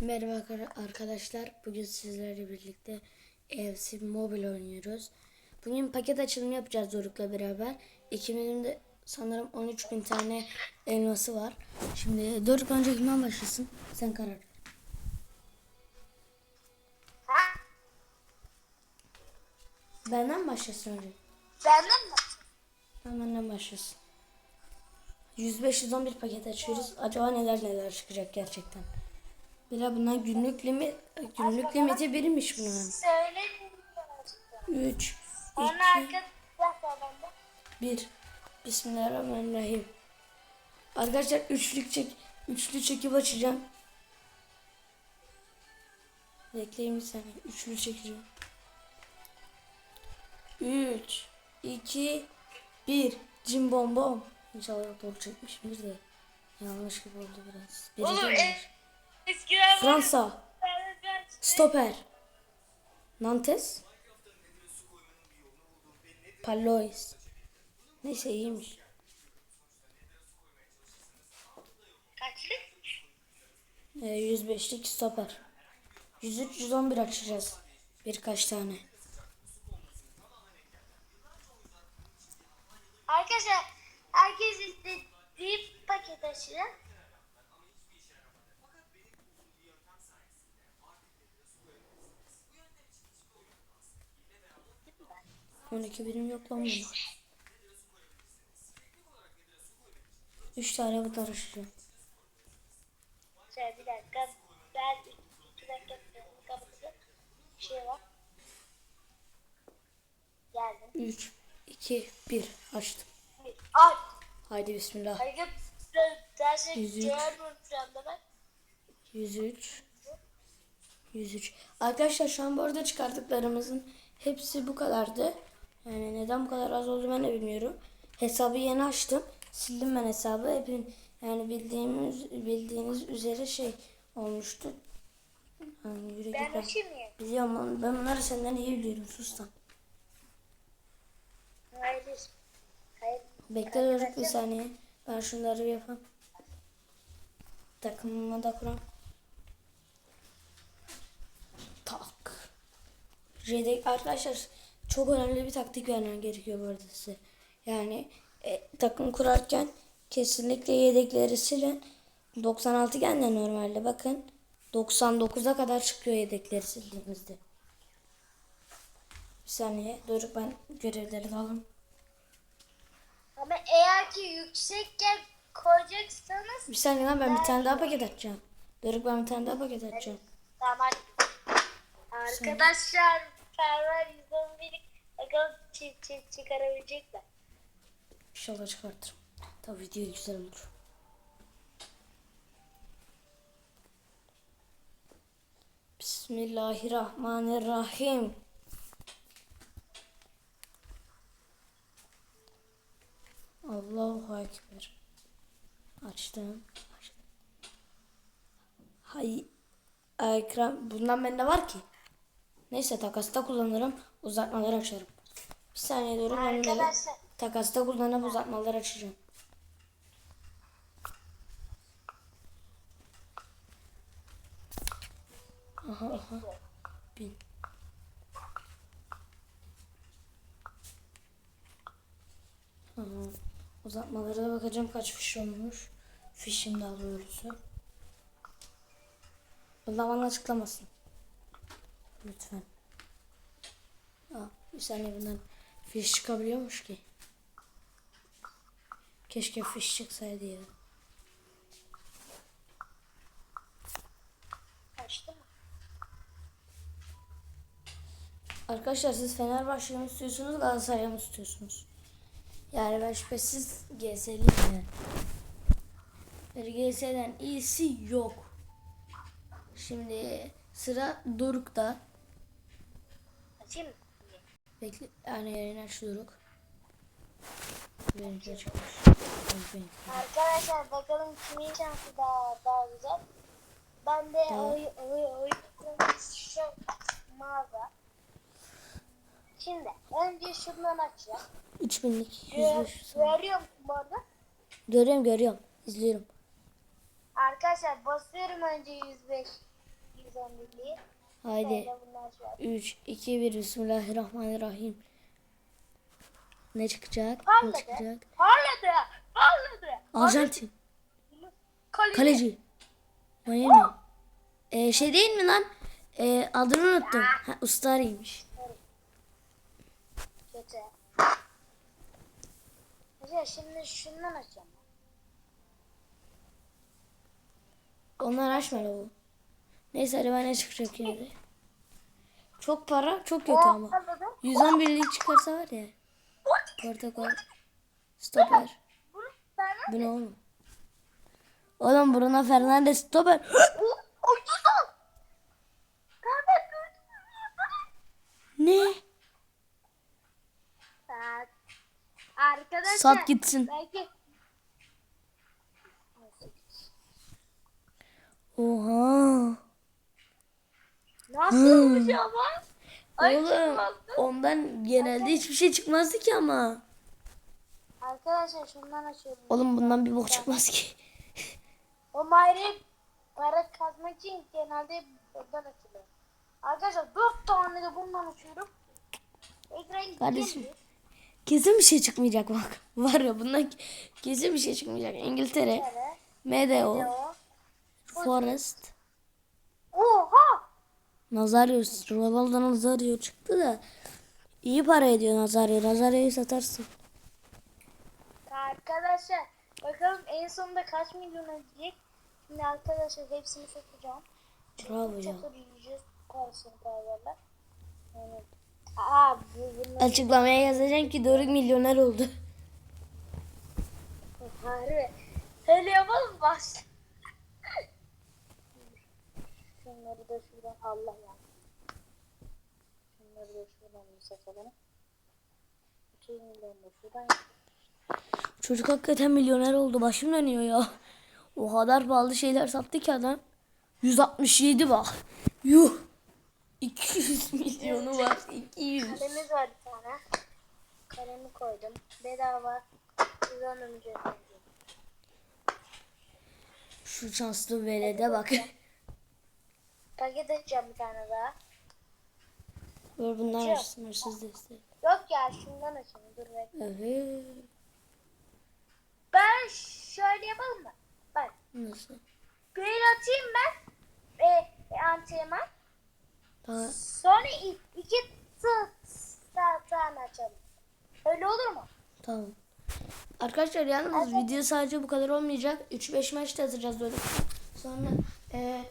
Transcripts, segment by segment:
Merhaba arkadaşlar-. Bugün sizlerle birlikte EFC Mobile oynuyoruz. Bugün paket açılımı yapacağız Doruk'la beraber. İkimizin de sanırım 13 bin tane elması var. Şimdi Doruk önce kimden başlasın? Sen karar ver. Benden başlasın önce. Benden mi? Tamam benden başlasın. 105-111 paket açıyoruz. Acaba neler neler çıkacak gerçekten. Bila bunlar günlük limit günlük limiti birmiş bunun. Söyle. 3 Onun 2 arkadaşlar bende. 1 Bismillahirrahmanirrahim. Arkadaşlar üçlük çek üçlü çekip açacağım. Bekleyin bir saniye. Üçlü çekeceğim. 3 2 1 Cim bom bom. İnşallah doğru çekmişimdir de. Yanlış gibi oldu biraz. Biri Oğlum gelmiş. e, Fransa. Stoper. Nantes. Palois. Neyse iyiymiş. Kaçlık? E, 105'lik stoper. 103-111 açacağız. Birkaç tane. Arkadaşlar herkes istediği paket açacak. 12 birim yok lan benim. 3 tane bu karışacağım. Şey bir dakika ben 2 dakika kapatacağım. Bir şey var. Geldim. 3, 2, 1 açtım. Ay. Haydi bismillah. Haydi derse 103. 103. 103. Arkadaşlar şu an bu arada çıkarttıklarımızın hepsi bu kadardı. Yani neden bu kadar az oldu ben de bilmiyorum. Hesabı yeni açtım. Sildim ben hesabı. Hepin yani bildiğimiz bildiğiniz üzere şey olmuştu. Yani yürü Ben git mı? Biliyorum lan, ben bunları senden iyi biliyorum sus lan. Hayır. Hayır. Bekle Doruk bir saniye. Ben şunları bir yapayım. Takımıma da kuram. Tak. Yedek arkadaşlar çok önemli bir taktik vermem gerekiyor bu arada size. Yani e, takım kurarken kesinlikle yedekleri silin. 96 geldi normalde bakın. 99'a kadar çıkıyor yedekleri sildiğimizde. Bir saniye. Doruk ben görevleri de alayım. Ama eğer ki yüksekken koyacaksanız Bir saniye lan ben bir tane daha paket açacağım. Doruk ben bir tane daha paket açacağım. tamam. Arkadaşlar Ferver 111 bakalım çift çift çıkarabilecekler. İnşallah çıkartırım. Tabii video güzel olur. Bismillahirrahmanirrahim. Allahu Ekber. Açtım. Açtım. Hay ekran bundan bende var ki. Neyse takasta kullanırım. Uzatmaları açarım. Bir saniye durun. Arkadaşlar Takasta kullanıp uzatmaları açacağım. Aha aha. Bin. Aha. Uzatmalara da bakacağım kaç fiş olmuş. Fişim daha doğrusu. Allah bana açıklamasın. Lütfen. Aa, bir saniye bundan fiş çıkabiliyormuş ki. Keşke fiş çıksaydı ya. Arkadaşlar siz Fenerbahçe'yi mi istiyorsunuz Galatasaray'ı mı istiyorsunuz? Yani ben şüphesiz GS'liyim yani. Bir GS'den iyisi yok. Şimdi sıra Doruk'ta. Açayım mı? Bekle yani yerine aç Doruk. Benimki. Arkadaşlar bakalım kimin şansı daha daha güzel. Ben de Tamam. oy oy oy şu mağaza. Şimdi önce şundan açacağım. 3000'lik Gö 105. görüyor musun bu arada? Görüyorum görüyorum. İzliyorum. Arkadaşlar basıyorum önce 105 birliği. Haydi. Sonra bundan sonra. 3, 2, 1. Bismillahirrahmanirrahim. Ne çıkacak? Ne Parladı. çıkacak? Parladı. Parladı. Arjantin. Kaleci. Kaleci. Miami. Ee, şey değil mi lan? Ee, adını unuttum. Ha, Ustari'ymiş. Kötü. Hocam şimdi şundan açacağım. Onlar açmadı bu. Neyse hadi ben ne çıkacak yine de. Çok para çok kötü ama. Parladı. 111'lik çıkarsa var ya. Portakal. Stoper. Bu ne oğlum? Oğlum Bruno Fernandes stoper. Ne? Arkadaşlar. Sat gitsin. Belki. Oha. Nasıl olmuş ama? Ay Oğlum çıkmazdı. ondan genelde hiçbir şey çıkmazdı ki ama. Arkadaşlar şundan açıyorum. Oğlum bundan bir bok çıkmaz ki. O mayre para kazmak için genelde buradan açılıyor. Arkadaşlar dört tane de bundan açıyorum. Ekran Kardeşim. gitti. Kesin bir şey çıkmayacak bak. Var ya bundan kesin bir şey çıkmayacak. İngiltere, Evet. MDO, O. Forest! Nazarius, Ronaldo Nazario çıktı da iyi para ediyor Nazario. Nazario'yu satarsın. Arkadaşlar bakalım en sonunda kaç milyon ödeyecek. Şimdi arkadaşlar hepsini satacağım. Bravo ya. Paralarla. Yani, aa bu bunu Açıklamaya yazacağım ki Doruk milyoner oldu. harbi. Öyle yapalım başla. Şunları da şuradan Allah ya. Şunları da şuradan bir satalım. 2 milyon da şuradan. Çocuk hakikaten milyoner oldu. Başım dönüyor ya. O kadar pahalı şeyler sattı ki adam. 167 bak. Yuh. 200 milyonu var. 200. Kalemiz var bir tane. Kalemi koydum. Bedava. Önce. Şu şanslı velede bak. Paket açacağım bir tane daha. Dur bunlar açsın hırsız desteği. Yok ya şundan açayım. Dur bekle. Evet. Ben şöyle yapalım mı? Bak. Nasıl? Böyle atayım ben. E, e, antrenman. Daha Sonra i- iki tı- tane açalım. Öyle olur mu? tamam. Arkadaşlar yalnız video sadece bu kadar olmayacak. 3-5 maç da atacağız böyle. Sonra e,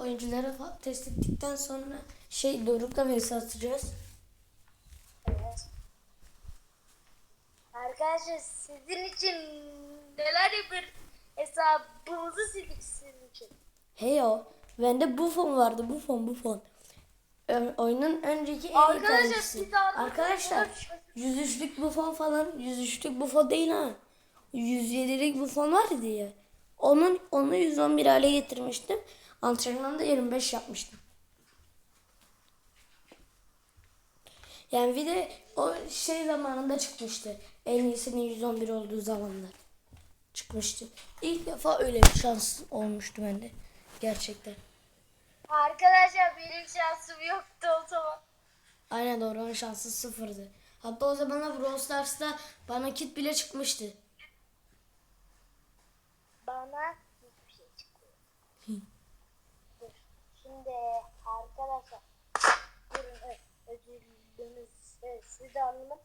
oyuncuları test ettikten sonra şey Doruk'la vs atacağız. Evet. Arkadaşlar sizin için neler yapır hesabımızı sildik sizin için. Hey o. Bende Buffon vardı. Buffon Buffon. Ö- oyunun önceki en Arkadaşlar, daha- Arkadaşlar 103'lük Buffon falan 103'lük Buffon değil ha. 107'lik Buffon vardı ya. Onun onu 111 hale getirmiştim. Antrenmanda 25 yapmıştım. Yani bir de o şey zamanında çıkmıştı. En iyisinin 111 olduğu zamanlar. Çıkmıştı. İlk defa öyle bir şans olmuştu bende. Gerçekten. Arkadaşlar benim şansım yoktu o zaman. Aynen doğru onun şansı sıfırdı. Hatta o zamanlar Brawl Stars'ta bana kit bile çıkmıştı. Bana hiçbir şey çıkmıyor. Dur. Şimdi arkadaşlar durun ö- özür. Evet, sizi de anladım.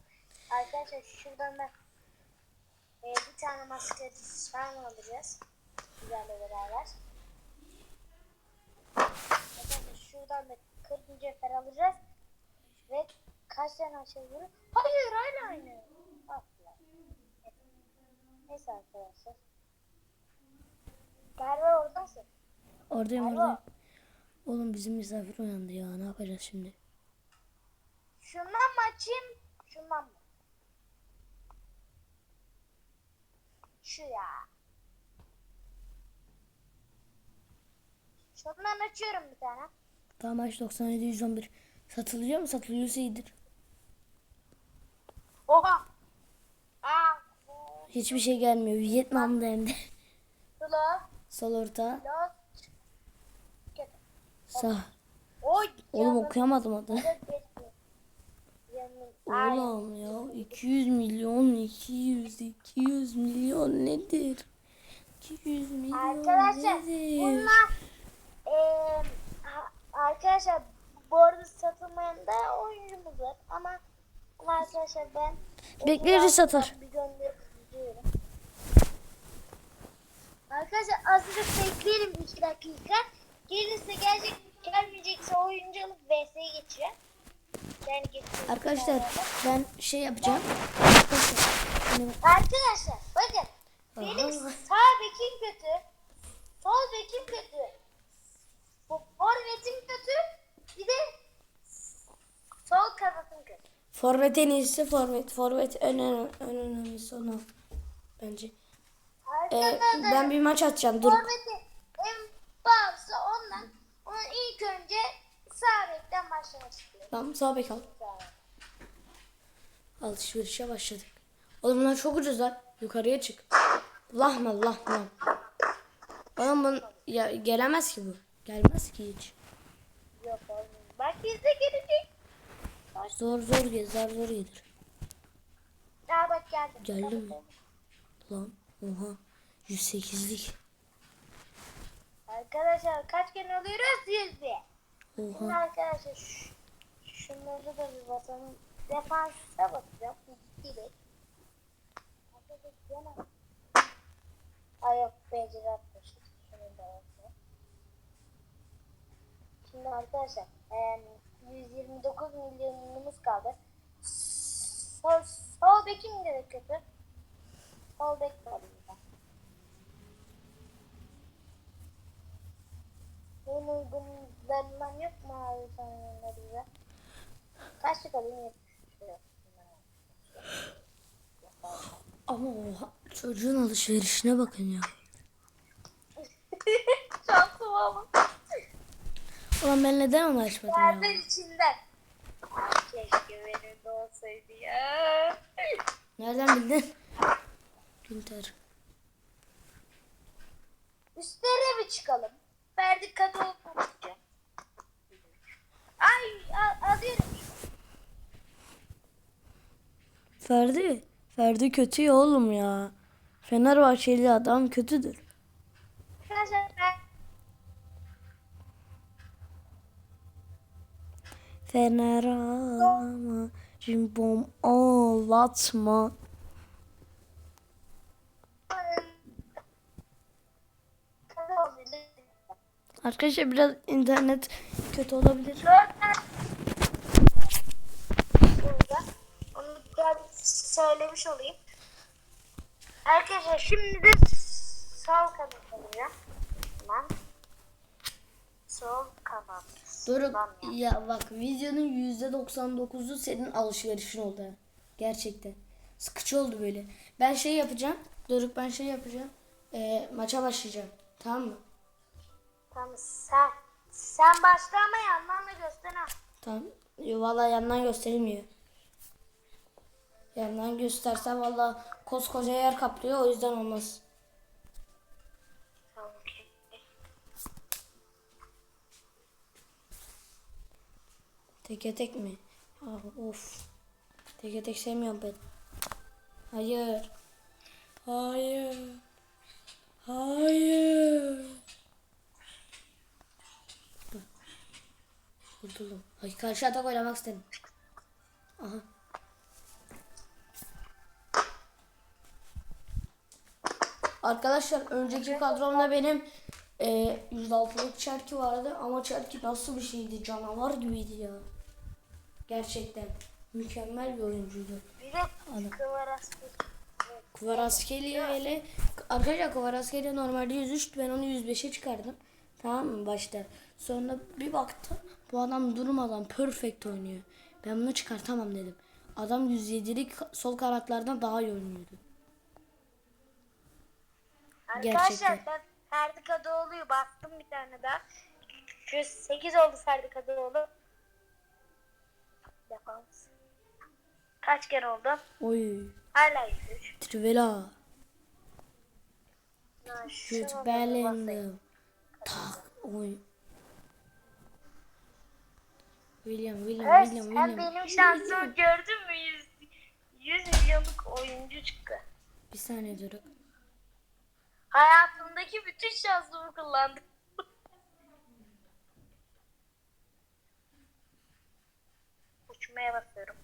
Arkadaşlar şuradan da e, bir tane maskeli sarma alacağız. Sizlerle beraber. Arkadaşlar şuradan da 40 mücevher alacağız. Ve kaç tane açabiliriz? Hayır hala aynı. Lan. Neyse arkadaşlar. Merve oradasın. Oradayım Alo. oradayım. Oğlum bizim misafir uyandı ya ne yapacağız şimdi? Şundan mı açayım? Şundan mı? Şu ya. Şundan açıyorum bir tane. Tamam aç 97 111. Satılıyor mu? Satılıyorsa iyidir. Oha. Aa. Hiçbir şey gelmiyor. Vietnam'da hem de. Slow. Sol orta. Sağ. Oy. Oğlum okuyamadım. Ay. Oğlum ya 200 milyon 200 200 milyon nedir? 200 milyon Arkadaşlar nedir? bunlar ha- arkadaşlar bu arada satılmayan da oyuncumuz var ama ama arkadaşlar ben Bekleriz satar. bir gönderiyorum. Arkadaşlar azıcık bekleyelim 2 dakika. Gelirse gelecek, gelmeyecekse oyuncu alıp VS'ye geçeceğim. Yani geçeceğim. Arkadaşlar ben şey yapacağım. Arkadaşlar, bakın benim sağ bekim kötü, sol bekim kötü, bu forvetim kötü, bir de sol kanatım kötü. Forvet en iyisi forvet. Forvet en, en, en önemlisi. Bence. Arkadaşlar ben bir maç atacağım. Dur. bağlısı ondan. Onun ilk önce sağ bekten başlamak istiyorum. Tamam sağ bek al. Alışverişe başladık. Oğlum bunlar çok ucuz lan. Yukarıya çık. Allah mı? Oğlum bun, ya, gelemez ki bu. Gelmez ki hiç. Yok olmuyor. Bak bizde gelecek. Zor zor gezer zor gelir. Aa bak geldim. Geldi mi? Lan oha. 108'lik. Arkadaşlar kaç kere alıyoruz? Yüzde. Şimdi Oha. arkadaşlar şu, şunları da bir basalım. Defansa bakacağım. Direkt. Arkadaşlar yana. Ay yok beceri atmışız. Şunu da yapalım. Şimdi arkadaşlar em, 129 milyonumuz kaldı. Sol, sol bekim de kötü. Sol bek de alayım ben. En uygunlarından yok mu abi sanırım bize? Kaçlık alayım yetmiş. Ama oha. Çocuğun alışverişine bakın ya. Şansım ama. Ulan ben neden onu açmadım ya? Yerler içinden. Ay, Keşke benim de olsaydı ya. Nereden bildin? Günter. Üstlere bir çıkalım. Ferdi katı olmayacak. Ay a- alıyorum. Ferdi. Ferdi kötü ya oğlum ya. Fenerbahçeli adam kötüdür. Fener ağlama, cimbom ağlatma. Arkadaşlar biraz internet kötü olabilir. Dört tane burada. Onu da söylemiş olayım. Arkadaşlar şimdi de sol kanat alacağım. Tamam. Sol kanat. Doruk ya. ya bak videonun %99'u senin alışverişin oldu. Gerçekten. Sıkıcı oldu böyle. Ben şey yapacağım. Doruk ben şey yapacağım. Ee, maça başlayacağım. Tamam mı? Tamam sen sen başla ama yandan da göster ha. Tamam. Valla yandan gösterilmiyor. Yandan gösterse valla koskoca yer kaplıyor o yüzden olmaz. Teke tek mi? Ah, of. Teke tek sevmiyorum ben. Hayır. Hayır. Hayır. Kurtuldum. Ay karşı atak oynamak istedim. Aha. Arkadaşlar önceki kadromda benim e, 106'lık Çerki vardı ama Çerki nasıl bir şeydi canavar gibiydi ya. Gerçekten mükemmel bir oyuncuydu. Kıvarası. Kvaratskhelia hele arkadaşlar Kvaratskhelia normalde 103 ben onu 105'e çıkardım. Tamam mı başta. Sonra bir baktım bu adam durmadan perfect oynuyor. Ben bunu çıkartamam dedim. Adam 107'lik sol kanatlardan daha iyi oynuyordu. Arkadaşlar Gerçekten. ben Ferdi Kadıoğlu'yu bastım bir tane daha. 108 oldu Ferdi Kadıoğlu. Defans. Kaç kere oldu? Oy. Hala 103. Trivela. Basayım. Bellingham. Tak. Oy. William, William, Evet, William, sen William. benim şansımı gördün mü? 100, 100 milyonluk oyuncu çıktı. Bir saniye Doruk. Hayatımdaki bütün şansımı kullandım. Uçmaya basıyorum.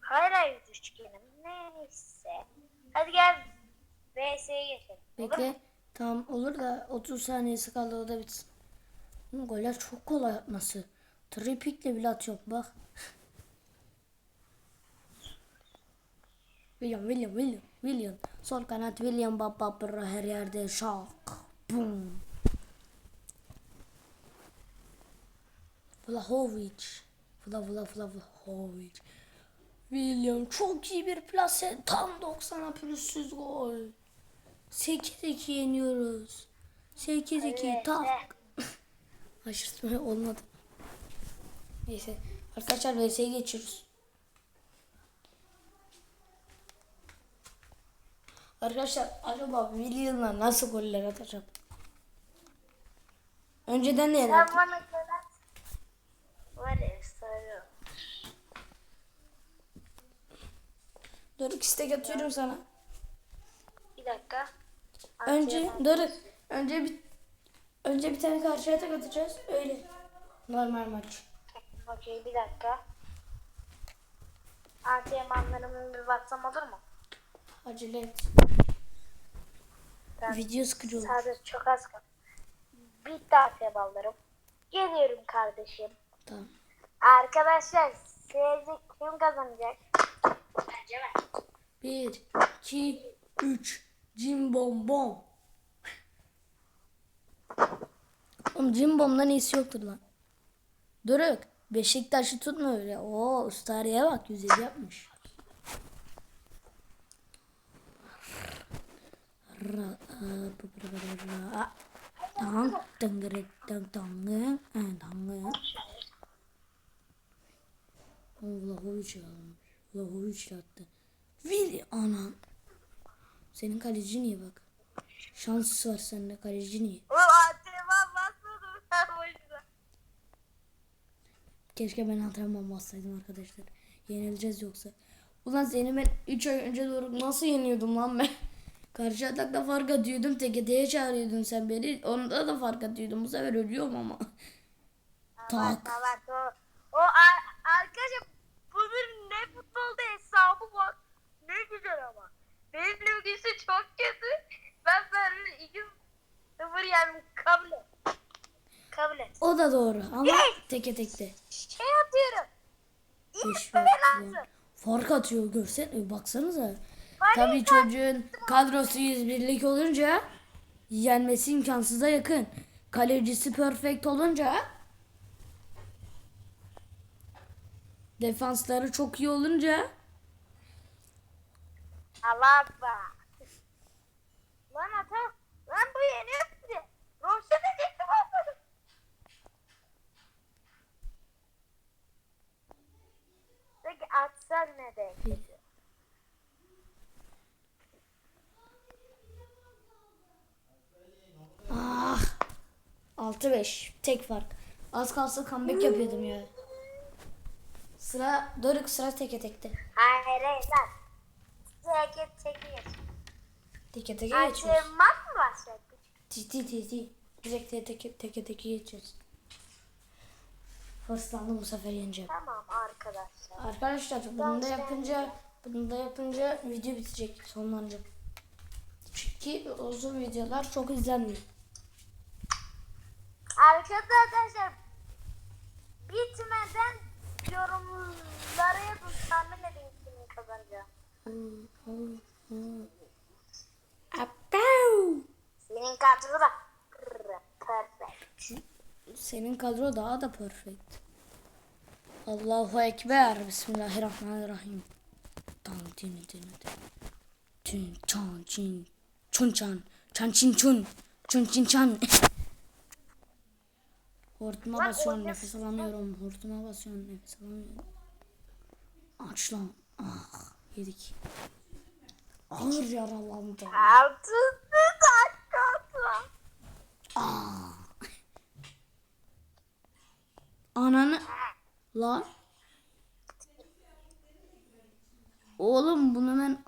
Hayır hayır üçgenim. Neyse. Hadi gel. VS'ye geçelim. Bekle. Tamam olur da 30 saniyesi kaldı o da bitsin. Bu goller çok kolay atması. Tripikle bile atıyorum bak. William, William, William, William. Sol kanat William baba bra her yerde şak. Boom. Vlahovic. Vla vla vla Vlahovic. William çok iyi bir plase. Tam 90'a pürüzsüz gol. 8-2 yeniyoruz. 8-2 Evet, tak. Aşırtma olmadı. Neyse. Arkadaşlar VS'ye geçiyoruz. Arkadaşlar acaba William'la nasıl goller atacağım? Önceden ne yaptım? bana göre var ya sarı. Doruk istek atıyorum sana. Bir dakika. Önce Doruk önce bir önce bir tane karşıya tek atacağız. Öyle. Normal maç. Okey bir dakika. Antrenmanlarımı bir baksam olur mu? Acele et. Ben Video sıkıcı olur. sadece çok az kaldı. Bitti antrenmanlarım. Geliyorum kardeşim. Tamam. Arkadaşlar sizce kim kazanacak? Bence ben. 1, 2, 3. Cim bom bom. Oğlum cim bomdan iyisi yoktur lan. Doruk. Beşiktaş'ı tutma öyle. Oo ustariye bak 107 yapmış. Ra, a, bu, bu, bu, bu, ra, a. Dang, dangere, dang, dang, eh, dang, eh. O Vlahovic almış. Vlahovic attı. Vili anam. Senin kaleci niye bak. Şans var sende kaleci niye? Keşke ben antrenman bassaydım arkadaşlar. Yenileceğiz yoksa. Ulan seni ben 3 ay önce doğru nasıl yeniyordum lan ben? Karşı atakta fark atıyordum. TGT'ye çağırıyordun sen beni. Onda da fark atıyordum. Bu sefer ölüyorum ama. Tamam Tak. tamam o, o ar- arkadaşlar bunun ne futbolda hesabı var. Ne güzel ama. Benim ilgisi çok kötü. Ben böyle 2 0 yendim kabul. Kabul et. O da doğru ama Yes! teke tekte. Şey atıyorum. Beş İtme fark atıyor görsen. Baksanıza. Bana Tabii çocuğun kadrosu 101'lik olunca yenmesi imkansıza yakın. Kalecisi perfect olunca defansları çok iyi olunca Allah akbar. Lan ata. Lan bu yeniyor bizi. Roşa diyecektim olmadı. Peki atsan ne denk? Ah 6-5 tek fark. Az kalsa comeback yapıyordum ya. Sıra Doruk sıra teke tekte. Hayır hayır lan. Teke teke geç. Teke teke geçiyoruz. Antrenman mı ti ti ti. Direkt teke teke teke geçiyoruz. Hırslandım bu sefer yeneceğim. Tamam arkadaşlar. Arkadaşlar bunu da yapınca bunu da yapınca video bitecek sonlanacak. Çünkü uzun videolar çok izlenmiyor. Arkadaşlar bitmeden yorumlara yazın tahmin edin kimin kazanacağı. Apau! Senin kadro da perfect. Senin kadro daha da perfect. Allahu Ekber. Bismillahirrahmanirrahim. Tan tin tin tin. Tin çan çin. Çun çan. Çan çin çun. Çun çin çan. Hortuma basıyorum nefes alamıyorum. Hortuma basıyorum nefes alamıyorum. Aç lan. Ah yedik. Ağır yaralandım. Altıncı dakikası. Ah. Ananı lan. Oğlum bunu ben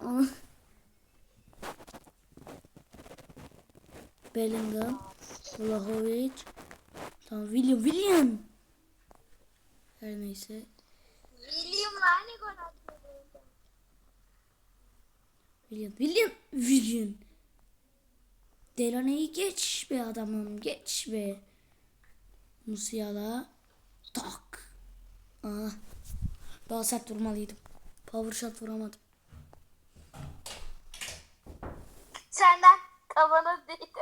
Bellingham, Vlahovic, tamam William, William. Her neyse. William aynı gol attı. William, William, William. Delaney'i geç be adamım, geç be. Musiala, tak. Ah. Daha sert vurmalıydım. Power shot vuramadım. Senden kafana değdi.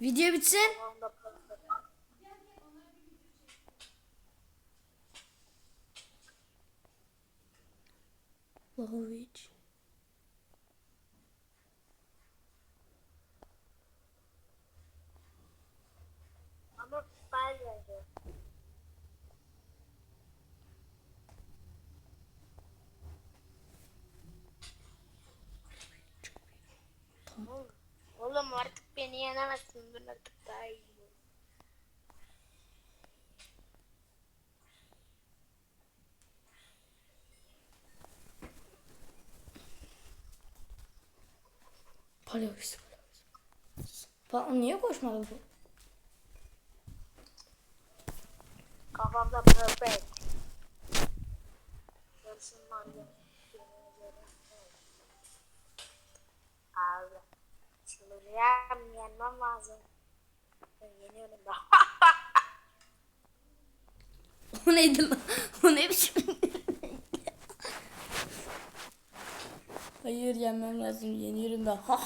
Video bitsin. Vlahovic. Ama ben geldim. Oğlum artık beni yenemezsin. Ben artık daha iyiyim. Palavis. Falan niye koşmadı bu? Kafamda perfect. Görsünler ya. Abi. Çıldıracağım. Yenmem lazım. Ben yeniyorum da. O neydi lan? O ne biçim? Hayır yenmem lazım. Yeniyorum da. Ha.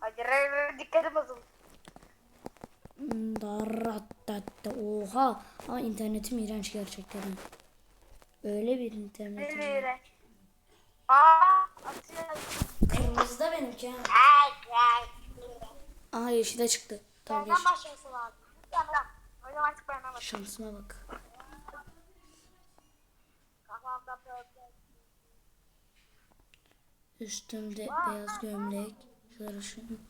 Hadi reyve dikkatim olsun. Hmm, Daratatta. Oha. Ama internetim iğrenç gerçekten. Öyle bir internetim. var. Reyve. Aa, atıyor. Kırmızı da benimki ha. Aha yeşile çıktı. Tamam yeşil. başlasın abi. Tamam. O zaman artık benden başla. Şansıma bak. Kafamda perfect. Üstümde beyaz gömlek. Sarışın.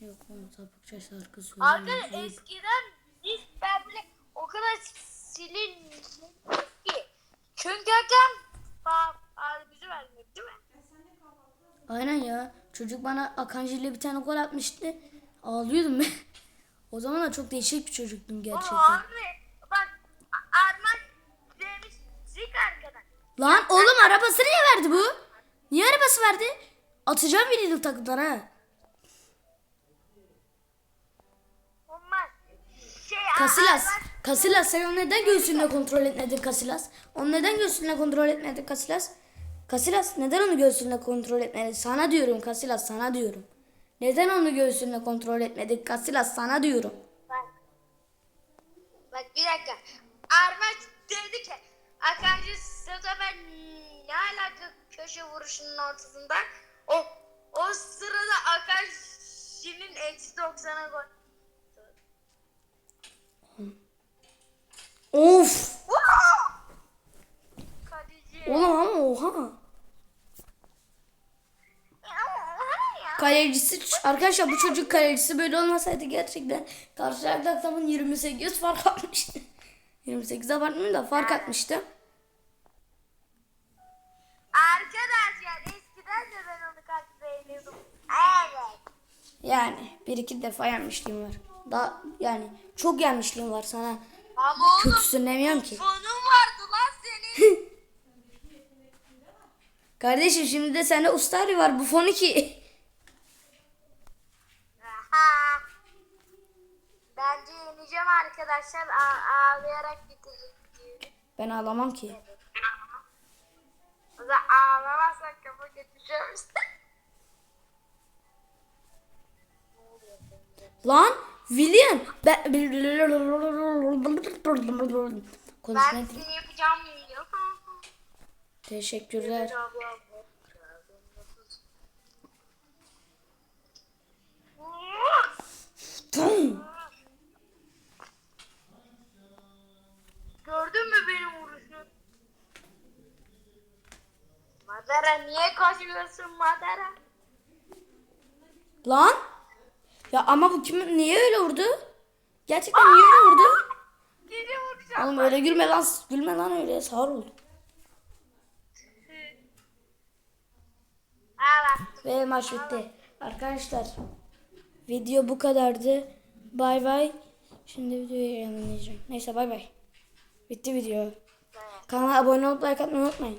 Yok oğlum sapıkça şarkı söylüyorum. Arkadaşlar eskiden biz ben bile o kadar silin ki. Çünkü hakem abi bizi vermiyor değil mi? Aynen ya. Çocuk bana Akanji ile bir tane gol atmıştı. Ağlıyordum ben. O zaman da çok değişik bir çocuktum gerçekten. Abi bak Arman demiş zik arkadan. Lan oğlum arabası niye verdi bu? Niye arabası verdi? Atacağım bir yıl takımdan ha. Olmaz. Şey Kasilas. Arman- Kasilas sen onu neden göğsünle kontrol etmedin Kasilas? Onu neden göğsünle kontrol etmedin Kasilas? Kasilas neden onu göğsünle kontrol etmedin? Sana diyorum Kasilas sana diyorum. Neden onu göğsünle kontrol etmedin Kasilas sana diyorum. Bak. Bak bir dakika. Arman dedi ki Akancı Stoper ne alaka köşe vuruşunun ortasında? O o sırada Akancı'nın eksi 90'a gol. Of! Kaleci. Oğlum ama oha. Kalecisi arkadaşlar bu çocuk kalecisi böyle olmasaydı gerçekten karşı takımın 28 fark atmıştı. 28 abartmıyorum da fark atmıştı. Arkadaşlar eskiden de ben onu kaç beğeniyordum. Evet. Yani bir iki defa yenmişliğim var. Daha yani çok yenmişliğim var sana. Ama oğlum Kötüsün demiyorum ki. fonun vardı lan senin. Kardeşim şimdi de sende ustari var bu fonu ki. Aha. Bence yeneceğim arkadaşlar. A- ağlayarak videoyu. Ben ağlamam ki. O zaman ağlamazsak kafa götüreceğiz. Lan William ben ben seni yapacağım. Teşekkürler. Gördün mü benim vuruşumu? Madara niye koşuyorsun Madara? Lan Ya ama bu kim niye öyle vurdu? Gerçekten niye öyle vurdu? Gece vuracağım. Oğlum öyle gülme lan. Gülme lan öyle. Sağır oldu. Aa bak. Ve maç bitti. Arkadaşlar video bu kadardı. Bay bay. Şimdi videoyu yayınlayacağım. Neyse bay bay. Bitti video. Kanala abone olup like atmayı unutmayın.